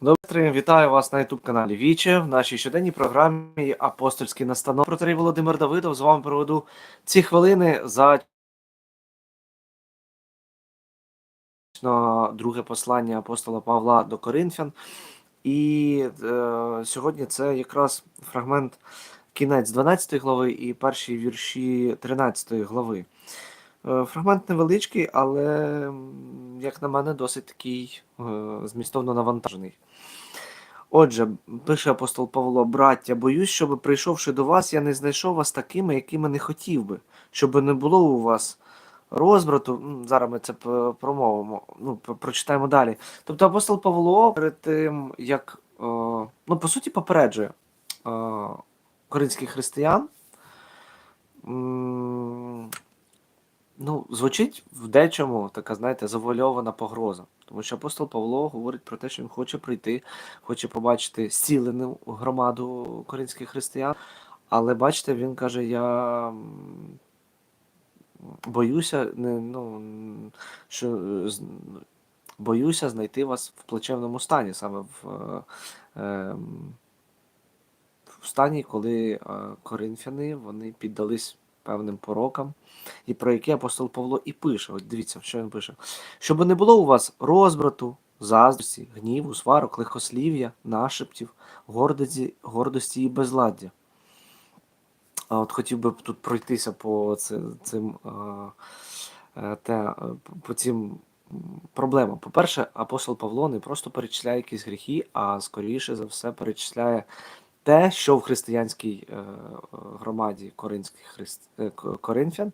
Добре, вітаю вас на youtube каналі Віче в нашій щоденній програмі Апостольський настанов. Протерій Володимир Давидов з вами проведу ці хвилини за друге послання апостола Павла до Коринфян. І е, сьогодні це якраз фрагмент кінець 12 глави і перші вірші 13 глави. Е, Фрагмент невеличкий, але, як на мене, досить такий е, змістовно навантажений. Отже, пише апостол Павло, браття, боюсь, щоб прийшовши до вас, я не знайшов вас такими, якими не хотів би, щоб не було у вас розбрату. Зараз ми це промовимо, ну, прочитаємо далі. Тобто апостол Павло перед тим, як, е, ну, по суті, попереджує е, коринських християн. Ну, звучить в дечому така, знаєте, завуальована погроза. Тому що апостол Павло говорить про те, що він хоче прийти, хоче побачити зцілену громаду коринських християн. Але бачите, він каже: я боюся, не, ну, що е, боюся знайти вас в плачевному стані, саме в, е, ем, в стані, коли е, коринфяни вони піддались певним порокам, і про які апостол Павло і пише. От дивіться, що він пише: щоб не було у вас розбрату, заздрості, гніву, сварок, лихослів'я, нашептів, гордості, гордості і безладдя. А от хотів би тут пройтися по ци- цим, е, е, те, е, по цим проблемам. По-перше, апостол Павло не просто перечисляє якісь гріхи, а скоріше за все перечисляє те, що в християнській е, громаді коринських христ... е, коринфян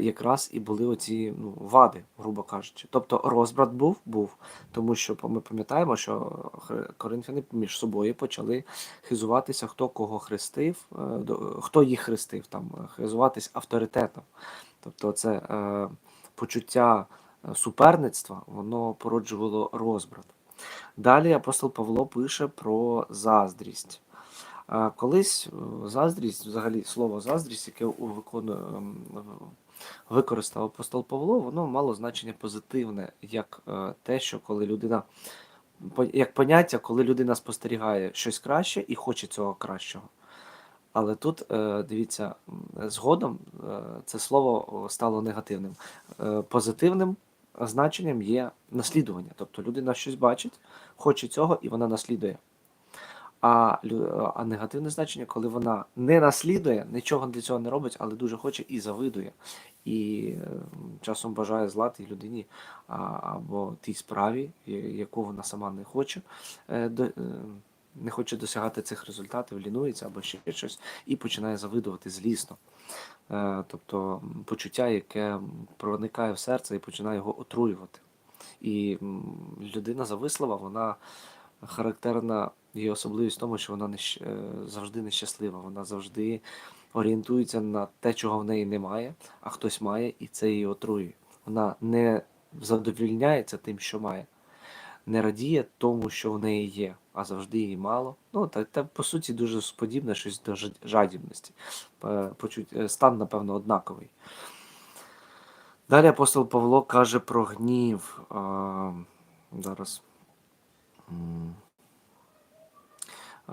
якраз і були оці ну, вади, грубо кажучи. Тобто розбрат був, був, тому що ми пам'ятаємо, що коринфяни між собою почали хизуватися, хто кого хрестив, е, хто їх хрестив, там хизуватись авторитетом. Тобто, це почуття суперництва, воно породжувало розбрат. Далі апостол Павло пише про заздрість. Колись е, заздрість, взагалі слово заздрість, яке ем, використав апостол Павло, воно мало значення позитивне, як е, те, що коли людина як поняття, коли людина спостерігає щось краще і хоче цього кращого. Але тут, е, дивіться, згодом це слово стало негативним. Позитивним значенням є наслідування. Тобто людина щось бачить, хоче цього, і вона наслідує. А, а негативне значення, коли вона не наслідує, нічого для цього не робить, але дуже хоче і завидує. І е, часом бажає зла тій людині або тій справі, яку вона сама не хоче, е, е, не хоче досягати цих результатів, лінується або ще щось, і починає завидувати злісно. Е, Тобто почуття, яке проникає в серце і починає його отруювати. І людина завислива, вона характерна її особливість в тому, що вона нещ... е, завжди нещаслива, вона завжди орієнтується на те, чого в неї немає, а хтось має, і це її отруює. Вона не задовільняється тим, що має, не радіє тому, що в неї є, а завжди її мало. Ну, та, та по суті дуже подібне щось до жадібності. Е, е, Стан, напевно, однаковий. Далі апостол Павло каже про гнів. Зараз.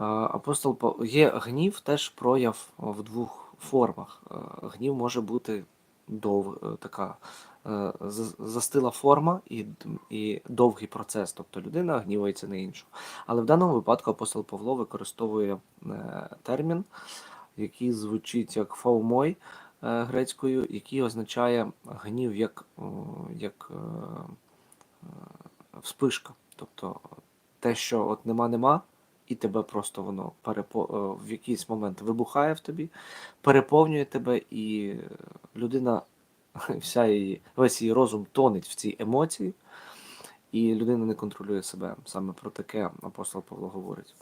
Апостол Пав- є гнів теж прояв в двох формах. Гнів може бути дов... е, така е, застила форма і, і довгий процес. Тобто людина гнівається на іншу. Але в даному випадку апостол Павло використовує е, термін, який звучить як фаумой грецькою, який означає гнів як, як вспишка. Тобто те, що от нема-нема, і тебе просто воно перепо... е, в якийсь момент вибухає в тобі, переповнює тебе, і людина, вся її, весь її розум тонеть в цій емоції, і людина не контролює себе. Саме про таке апостол Павло говорить.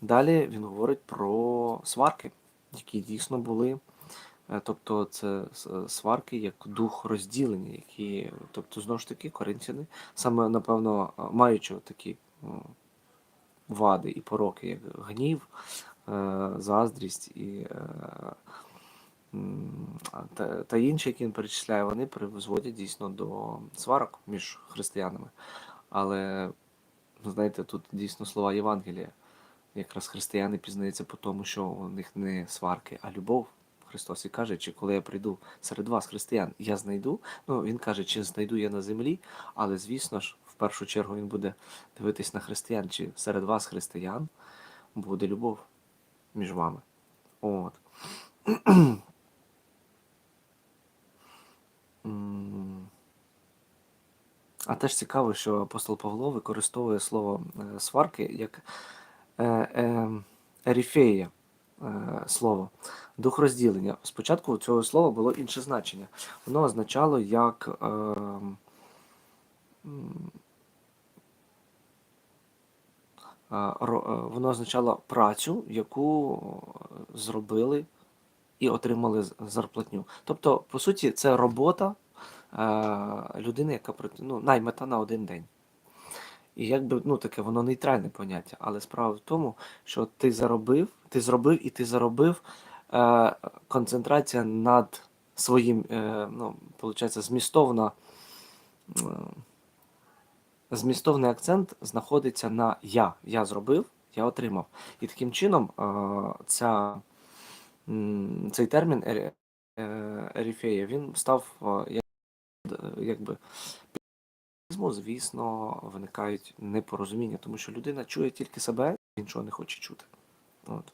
Далі він говорить про сварки, які дійсно були. Е, Тобто це сварки як дух розділення, які, тобто, знову ж таки, коринфяни, саме, напевно, маючи такі вади і пороки, як гнів, е, заздрість і е, та, інші, які він перечисляє, вони призводять дійсно до сварок між християнами. Але знаєте, тут дійсно слова Євангелія. Якраз християни пізнаються по тому, що у них не сварки, а любов. Христос і каже, чи коли я прийду серед вас, християн, я знайду. Ну, він каже, чи знайду я на землі, але звісно ж, першу чергу він буде дивитись на християн, чи серед вас, християн, буде любов між вами. От. А теж цікаво, що апостол Павло використовує слово е, сварки як е, е, еріфея слово, дух розділення. Спочатку у цього слова було інше значення. Воно означало як. Е, м, а, ро- е, воно означало працю, яку е, зробили і отримали зарплатню. Тобто, по суті, це робота е, людини, яка ну, наймета на один день. І якби ну таке воно нейтральне поняття, але справа в тому, що ти заробив, ти зробив і ти заробив е, концентрація над своїм, е, ну, виходить, змістовна. е, Змістовний акцент знаходиться на я. Я зробив, я отримав. І таким чином е, ця, цей термін е, еріфея він став е, як, якби звісно, виникають непорозуміння, тому що людина чує тільки себе, іншого не хоче чути. От.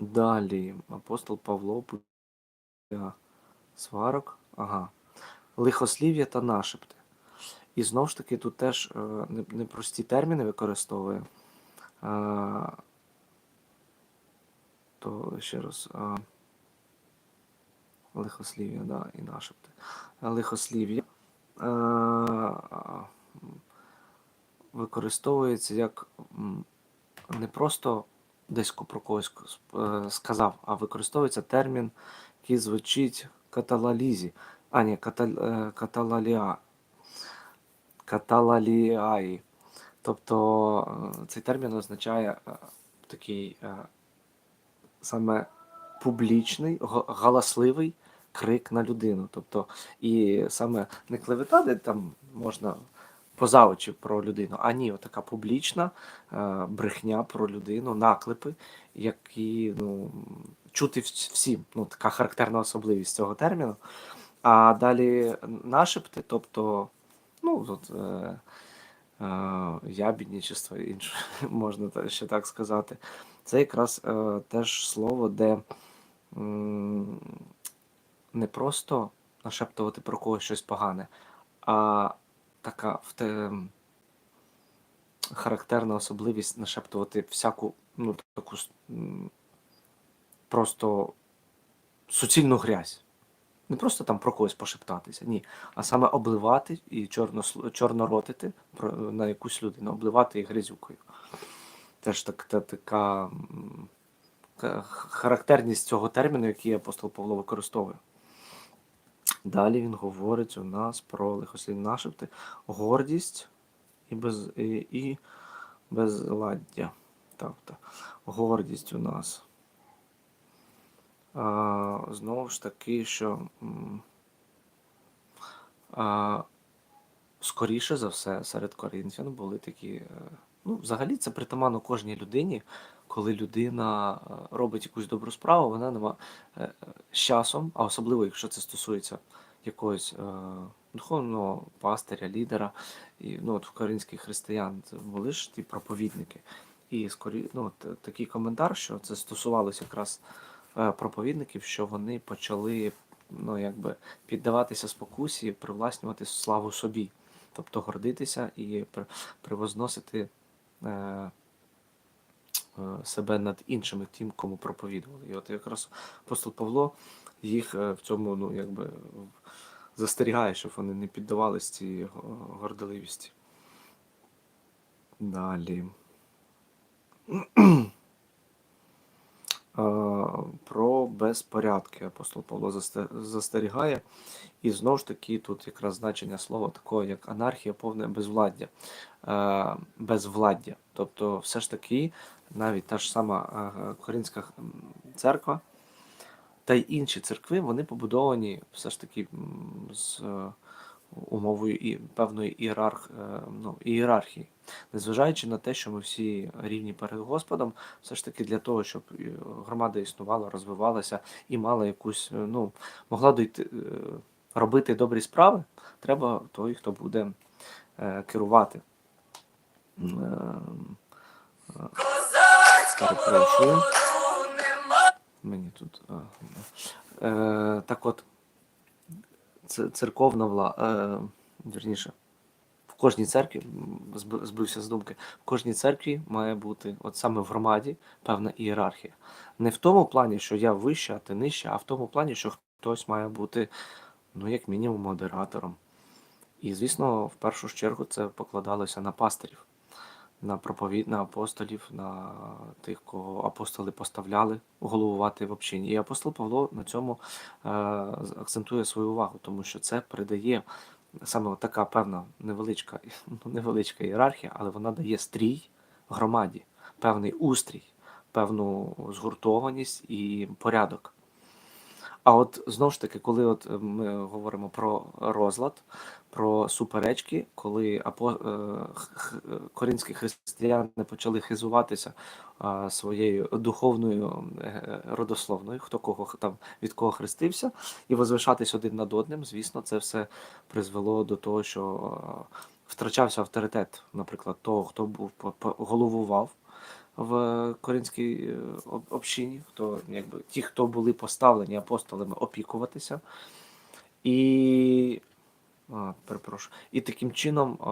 Далі апостол Павло сварок, ага. лихослів'я та нашепти. І знову ж таки, тут теж е, непрості терміни використовує. Е, то ще раз. Е, лихослів'я, да, і нашепти. Лихослів'я. Використовується як не просто десь про когось сказав, а використовується термін, який звучить каталалізі, а ні, катал, каталаліа, каталаліаї. Тобто е, цей термін означає е, такий е, саме публічний, галасливий крик на людину. Тобто, і саме не клевета, де там можна поза очі про людину, а ні, така публічна брехня про людину, наклепи, які ну, чути всім. Ну, така характерна особливість цього терміну. А далі нашепти, тобто, ну, от, е, е, ябідничество, інше, можна ще так сказати. Це якраз е, теж слово, де м, не просто нашептувати про когось щось погане, а така в те, характерна особливість нашептувати всяку, ну, таку просто суцільну грязь. Не просто там про когось пошептатися, ні, а саме обливати і чорно, чорноротити на якусь людину, обливати її грязюкою. Теж так, та, така характерність цього терміну, який апостол Павло використовує. Далі він говорить у нас про лихослівні нашепти, гордість і, без, і, і безладдя. Так, так. Гордість у нас. А, знову ж таки, що а, скоріше за все серед коринфян були такі. е, Ну, взагалі, це притаманно кожній людині, коли людина е, робить якусь добру справу, вона нема е, з часом, а особливо, якщо це стосується якогось духовного пастиря, лідера, і ну, от в коринських християн були ж ті проповідники. І скорі, ну, от, такий коментар, що це стосувалося якраз проповідників, що вони почали ну, якби, піддаватися спокусі, привласнювати славу собі, тобто гордитися і при- привозносити е, е, себе над іншими тим, кому проповідували. І от якраз апостол Павло їх е, в цьому ну, якби, застерігає, щоб вони не піддавались цій го- Далі. Про безпорядки апостол Павло засте- застерігає. І знову ж таки, тут якраз значення слова такого, як анархія, повне безвладдя, е, безвладдя. Тобто, все ж таки, навіть та ж сама е, Коринська церква та й інші церкви, вони побудовані все ж таки з умовою і певної ієрарх, е, ну, ієрархії. Незважаючи на те, що ми всі рівні перед Господом, все ж таки для того, щоб е, громада існувала, розвивалася і мала якусь, е, ну, могла дойти, робити добрі справи, треба той, хто буде керувати. Перепрошую. Мені тут. так от, церковна влада, е, вірніше, в кожній церкві, збився з думки, в кожній церкві має бути, от саме в громаді, певна ієрархія. Не в тому плані, що я вища, а ти нижча, а в тому плані, що хтось має бути, ну, як мінімум, модератором. І, звісно, в першу чергу це покладалося на пастирів, на проповід, на апостолів, на тих, кого апостоли поставляли головувати в общині. І апостол Павло на цьому е, акцентує свою увагу, тому що це придає саме така певна невеличка, ну, невеличка ієрархія, але вона дає стрій громаді, певний устрій, певну згуртованість і порядок. А от знову ж таки, коли от е, ми говоримо про розлад, про суперечки, коли апо, е, корінські християни почали хизуватися своєю духовною е, родословною, хто кого там від кого хрестився, і возвишатись один над одним, звісно, це все призвело до того, що втрачався авторитет, наприклад, того, хто був головував в коринській е, общині, хто якби ті, хто були поставлені апостолами опікуватися. І а, перепрошую. І таким чином а,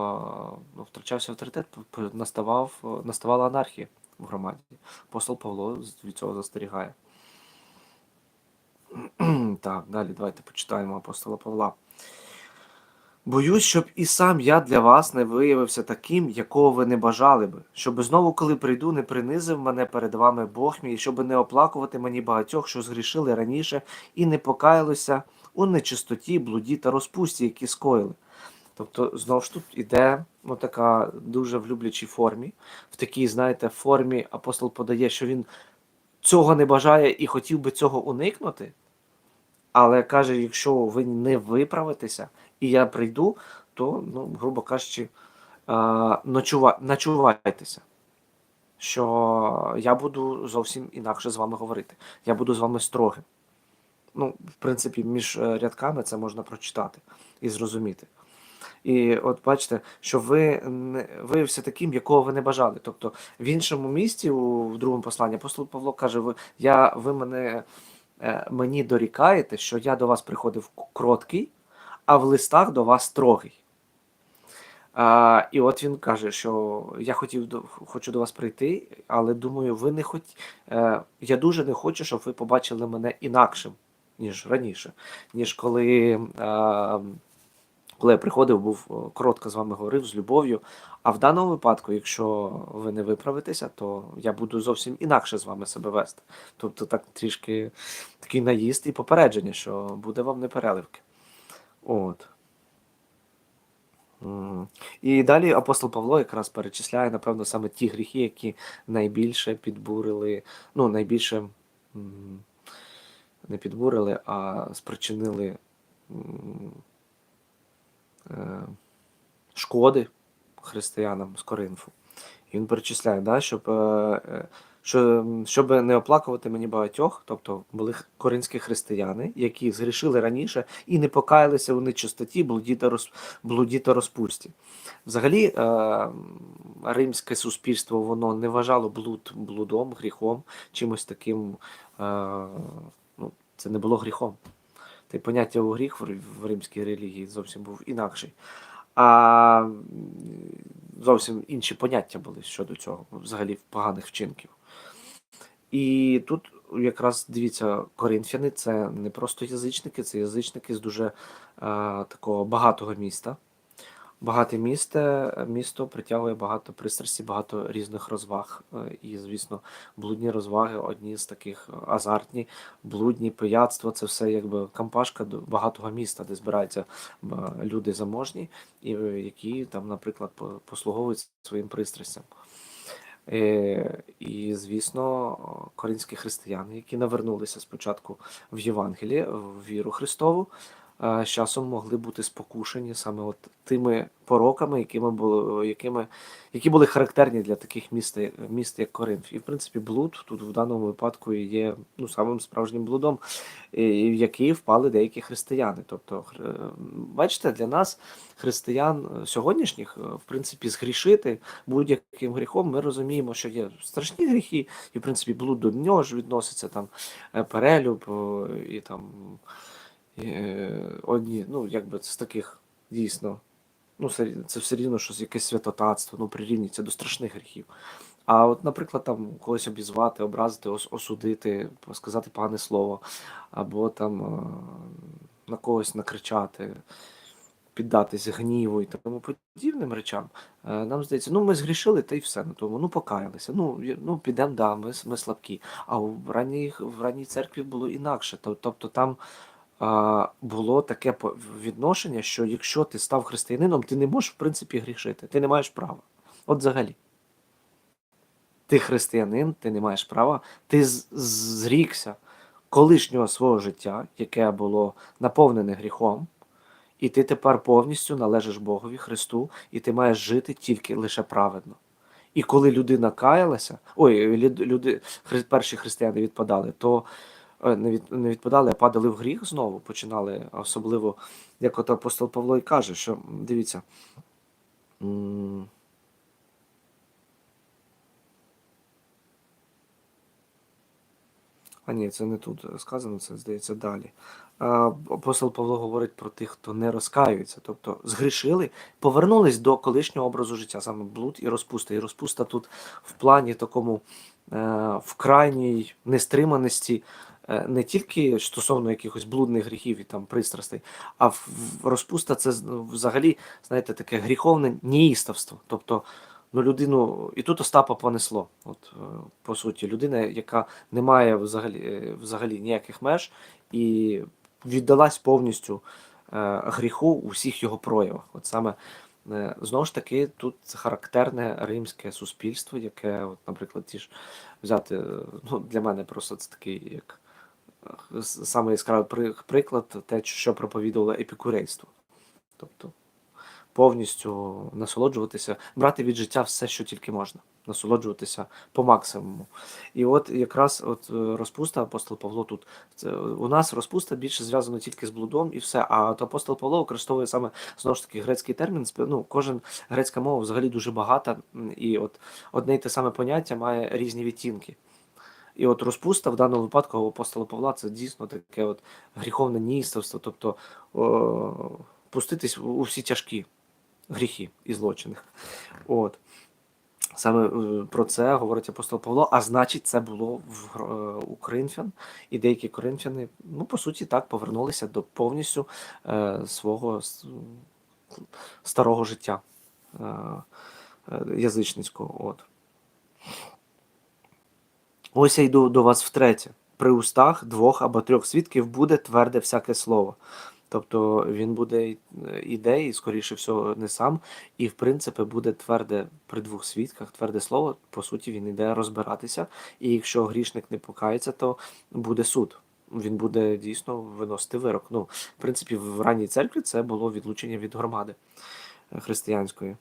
ну, втрачався авторитет, наставав, е, наставала анархія в громаді. Апостол Павло від цього застерігає. Так, далі давайте почитаємо апостола Павла. Боюсь, щоб і сам я для вас не виявився таким, якого ви не бажали би, щоби знову, коли прийду, не принизив мене перед вами Бог мій, щоби не оплакувати мені багатьох, що згрішили раніше, і не покаялися у нечистоті, блуді та розпусті, які скоїли. Тобто, знову ж тут іде ну, така дуже в люблячій формі. В такій, знаєте, формі апостол подає, що він цього не бажає і хотів би цього уникнути. Але каже, якщо ви не виправитеся, і я прийду, то, ну, грубо кажучи, ночувайтеся. Що я буду зовсім інакше з вами говорити. Я буду з вами строгим. Ну, в принципі, між е, рядками це можна прочитати і зрозуміти. І от бачите, що ви виявився таким, якого ви не бажали. Тобто в іншому місці, у в другому посланні, апостол Павло каже: ви, я, ви мене, е, мені дорікаєте, що я до вас приходив кроткий, а в листах до вас строгий. А, і от він каже, що я хотів хочу до вас прийти, але думаю, ви не хоч... е, я дуже не хочу, щоб ви побачили мене інакшим, ніж раніше, ніж коли. Е, коли я приходив, був коротко з вами говорив з любов'ю. А в даному випадку, якщо ви не виправитеся, то я буду зовсім інакше з вами себе вести. Тобто так трішки такий наїзд і попередження, що буде вам непереливки. От. І далі апостол Павло якраз перечисляє, напевно, саме ті гріхи, які найбільше підбурили, ну, найбільше не підбурили, а спричинили е, шкоди християнам з Коринфу. І він перечисляє, да, щоб, е, е, що, щоб не оплакувати мені багатьох, тобто були коринські християни, які згрішили раніше і не покаялися у нечистоті, блуді та, роз, блуді та розпусті. Взагалі, е, римське суспільство воно не вважало блуд блудом, гріхом, чимось таким. Е, ну, це не було гріхом. Й поняття у гріх в, в римській релігії зовсім був інакший. А зовсім інші поняття були щодо цього, взагалі поганих вчинків. І тут якраз дивіться, коринфяни це не просто язичники, це язичники з дуже е, такого багатого міста. Багате місто, місто притягує багато пристрасті, багато різних розваг. Е, І, звісно, блудні розваги одні з таких е, азартні, блудні, пияцтво це все якби кампашка багатого міста, де збираються е, люди заможні, і які там, наприклад, по- послуговують своїм пристрастям. Е, І, звісно, коринські християни, які навернулися спочатку в Євангеліє, в віру Христову, з часом могли бути спокушені саме от тими пороками, якими були, якими, які були характерні для таких міст, міст як Коринф. І в принципі, блуд тут в даному випадку є ну, самим справжнім блудом, в який впали деякі християни. Тобто, бачите, для нас, християн е, сьогоднішніх, е, в принципі, згрішити будь-яким гріхом, ми розуміємо, що є страшні гріхи, і в принципі блуд до нього ж відноситься там е, перелюб е, і там е, одні, ну якби з таких дійсно. Ну, це, все рівно щось якесь святотатство, ну прирівнюється до страшних гріхів. А от, наприклад, там когось обізвати, образити, ос- осудити, сказати погане слово, або там е, на когось накричати, піддатись гніву і тому подібним речам, е, нам здається, ну ми згрішили, та й все на тому, ну покаялися. Ну, ну підемо, да, ми, ми слабкі. А в ранній, в ранній церкві було інакше. Тобто там було таке відношення, що якщо ти став християнином, ти не можеш в принципі грішити, ти не маєш права. От взагалі. Ти християнин, ти не маєш права, ти зрікся колишнього свого життя, яке було наповнене гріхом, і ти тепер повністю належиш Богові, Христу, і ти маєш жити тільки лише праведно. І коли людина каялася, ой, люди, перші християни відпадали, то не, від, не відпадали, а падали в гріх знову, починали, особливо, як от апостол Павло і каже, що дивіться. А ні, це не тут сказано, це здається далі. Апостол Павло говорить про тих, хто не розкаюється, тобто згрішили, повернулись до колишнього образу життя, саме блуд і розпуста. І розпуста тут в плані такому е, в крайній нестриманості, е, не тільки стосовно якихось блудних гріхів і там пристрастей, а розпуста це взагалі, знаєте, таке гріховне неїставство. Тобто ну, людину, і тут Остапа понесло. От, е, по суті, людина, яка не має взагалі, е, взагалі ніяких меж і віддалась повністю е, гріху у всіх його проявах. От саме е, знову ж таки, тут характерне римське суспільство, яке, от, наприклад, ті ж взяти, е, ну, для мене просто це такий як е, саме яскравий приклад, те, що проповідувало епікурейство. Тобто повністю насолоджуватися, брати від життя все, що тільки можна, насолоджуватися по максимуму. І от якраз от е, розпуста, апостол Павло тут це, у нас розпуста більше зв'язана тільки з блудом і все. А от апостол Павло використовує саме знову ж таки грецький термін. Ну, кожен грецька мова взагалі дуже багата, і от одне й те саме поняття має різні відтінки. І от розпуста в даному випадку у апостола Павла це дійсно таке от гріховне ністерство, тобто о, пуститись у у всі тяжкі гріхи і злочини. От. Саме е, про це говорить апостол Павло, а значить, це було в, е, у Коринфян, і деякі коринфяни, ну, по суті, так, повернулися до повністю е, свого старого життя е, е, язичницького. От. Ось я йду до вас втретє. При устах двох або трьох свідків буде тверде всяке слово. Тобто він буде й- іде, і, скоріше всього, не сам, і в принципі буде тверде при двох свідках, тверде слово. По суті, він іде розбиратися. І якщо грішник не покається, то буде суд. Він буде дійсно виносити вирок. Ну, в принципі, в ранній церкві це було відлучення від громади е, християнської.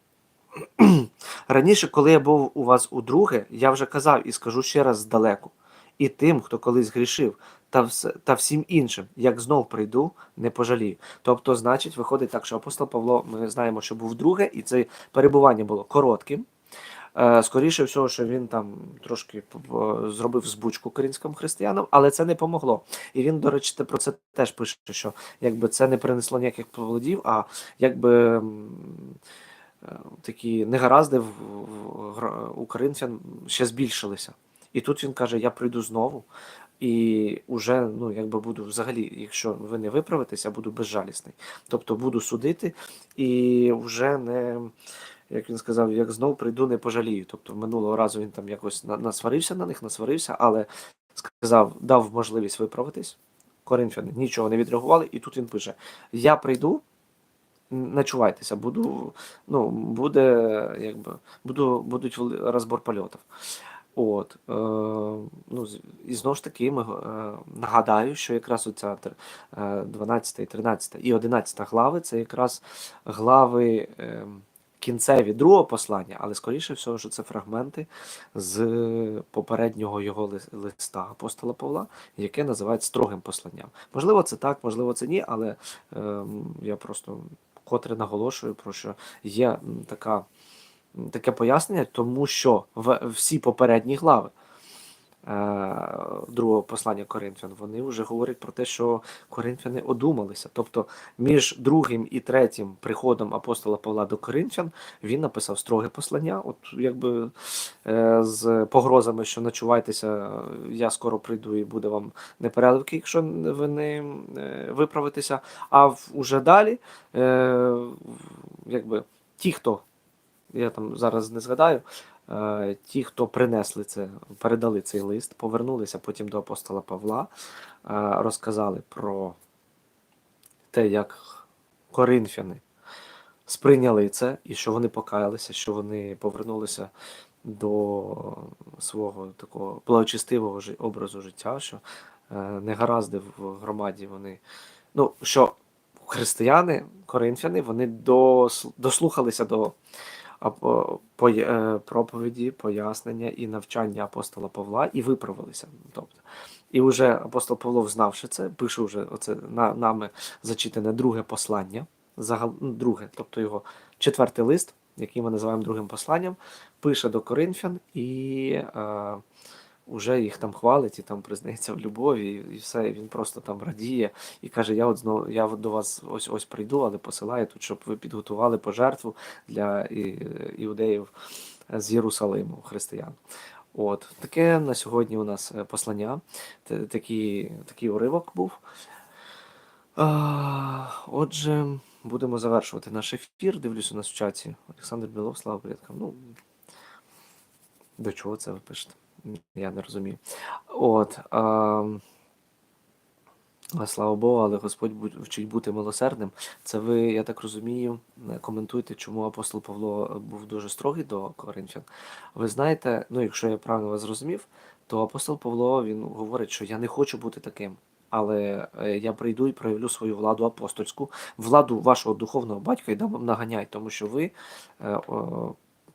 Раніше, коли я був у вас удруге, я вже казав і скажу ще раз здалеку. І тим, хто колись грішив, та, вс- та всім іншим, як знов прийду, не пожалію. Тобто, значить, виходить так, що апостол Павло, ми знаємо, що був друге, і це перебування було коротким. Е, Скоріше всього, що він там трошки зробив збучку корінським християнам, але це не помогло. І він, до речі, про це теж пише, що якби це не принесло ніяких плодів, а якби такі негаразди в, в, у коринфян ще збільшилися. І тут він каже: Я прийду знову, і уже ну якби буду взагалі, якщо ви не виправитеся, буду безжалісний. Тобто буду судити і вже не. Як він сказав, як знов прийду, не пожалію. Тобто минулого разу він там якось насварився на них, насварився, але сказав, дав можливість виправитись. Коринфяни нічого не відреагували, і тут він пише: Я прийду, начувайтеся, буду, ну, буде, якби, буду, будуть розбор польотів. От, е, ну, і знову ж таки, ми, е, нагадаю, що якраз оця е, 12, 13 і 11 глави це якраз глави е, кінцеві другого послання, але скоріше всього, що це фрагменти з попереднього його листа апостола Павла, яке називають строгим посланням. Можливо, це так, можливо, це ні, але е, я просто котре наголошую про що є така таке пояснення, тому що в всі попередні глави другого послання Коринфян, вони вже говорять про те, що коринфяни одумалися. Тобто між другим і третім приходом апостола Павла до Коринфян він написав строге послання, от якби е, з погрозами, що ночувайтеся, я скоро прийду і буде вам непереливки, якщо ви не е, виправитеся. А в- уже далі, е, якби ті, хто я там зараз не згадаю. Е, Ті, хто принесли це, передали цей лист, повернулися потім до апостола Павла, е, розказали про те, як коринфяни сприйняли це, і що вони покаялися, що вони повернулися до свого такого благочестивого образу життя, що е, негаразди в громаді вони. Ну, що християни, коринфяни, вони дослухалися до проповіді, пояснення і навчання апостола Павла і виправилися. Тобто, і вже апостол Павло, взнавши це, пише вже оце на, нами зачитане друге послання, загал, ну, друге, тобто його четвертий лист, який ми називаємо другим посланням, пише до Коринфян і е, уже їх там хвалить і там признається в любові, і, і все. І він просто там радіє і каже: Я от знову я до вас ось ось прийду, але посилаю тут, щоб ви підготували пожертву для і, іудеїв з Єрусалиму, християн. От таке на сьогодні у нас е, послання. Такий, такий уривок був. Отже, будемо завершувати наш ефір. Дивлюсь у нас в чаті. Олександр Білов, слава предкам. Ну, до чого це ви пишете? Я не розумію. От. А, а, слава Богу, але Господь вчить бути милосердним. Це ви, я так розумію, е, коментуєте, чому апостол Павло е, був дуже строгий до коринфян. Ви знаєте, ну якщо я правильно вас зрозумів, то апостол Павло він говорить, що я не хочу бути таким. Але е, я прийду і проявлю свою владу апостольську, владу вашого духовного батька і дам вам наганяй, тому що ви,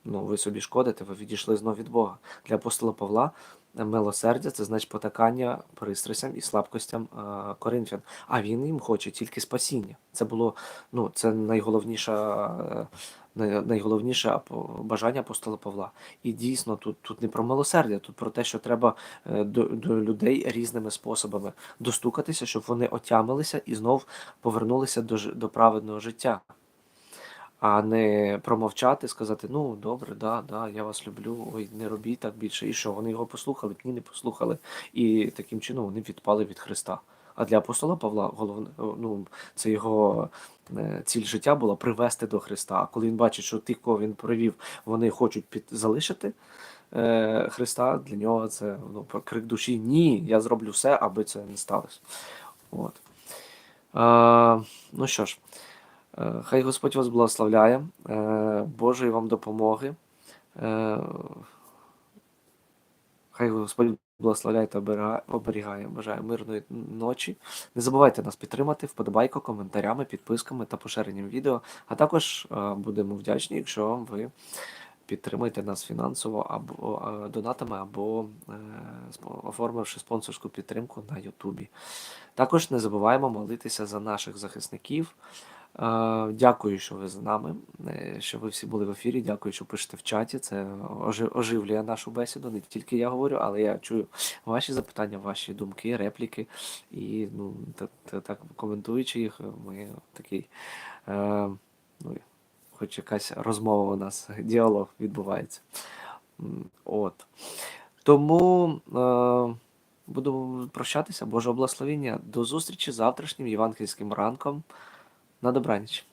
ну, ви собі шкодите, ви відійшли знов від Бога. Для апостола Павла е, милосердя це значить потакання пристрастям і слабкостям е, коринфян. А він їм хоче тільки спасіння. Це було ну, це найголовніша. е, Найголовніше бажання апостола Павла. І дійсно тут, тут не про милосердя, тут про те, що треба до, до людей різними способами достукатися, щоб вони отямилися і знов повернулися до, до праведного життя. А не промовчати, сказати, ну добре, да, да, я вас люблю, ой, не робіть так більше. І що? Вони його послухали, ні, не послухали. І таким чином вони відпали від Христа. А для апостола Павла головне, ну, це його е, ціль життя була привести до Христа. А коли він бачить, що тих, кого він привів, вони хочуть під залишити е, Христа, для нього це ну, крик душі: Ні, я зроблю все, аби це не сталося. От. Е, ну що ж, хай Господь вас благословляє, е, Божої вам допомоги. Е, Хай Господь благословляє та оберігає. Бажаю мирної ночі. Не забувайте нас підтримати вподобайко, коментарями, підписками та поширенням відео. А також е, будемо вдячні, якщо ви підтримуєте нас фінансово або е, донатами, або е, оформивши спонсорську підтримку на Ютубі. Також не забуваємо молитися за наших захисників. Дякую, що ви з нами, е, що ви всі були в ефірі. Дякую, що пишете в чаті. Це оживлює нашу бесіду. Не тільки я говорю, але я чую ваші запитання, ваші думки, репліки. І ну, так, коментуючи їх, ми такий, е, ну, хоч якась розмова у нас, діалог відбувається. От. Тому е, буду прощатися. Боже благословення. До зустрічі завтрашнім євангельським ранком. На добраніч.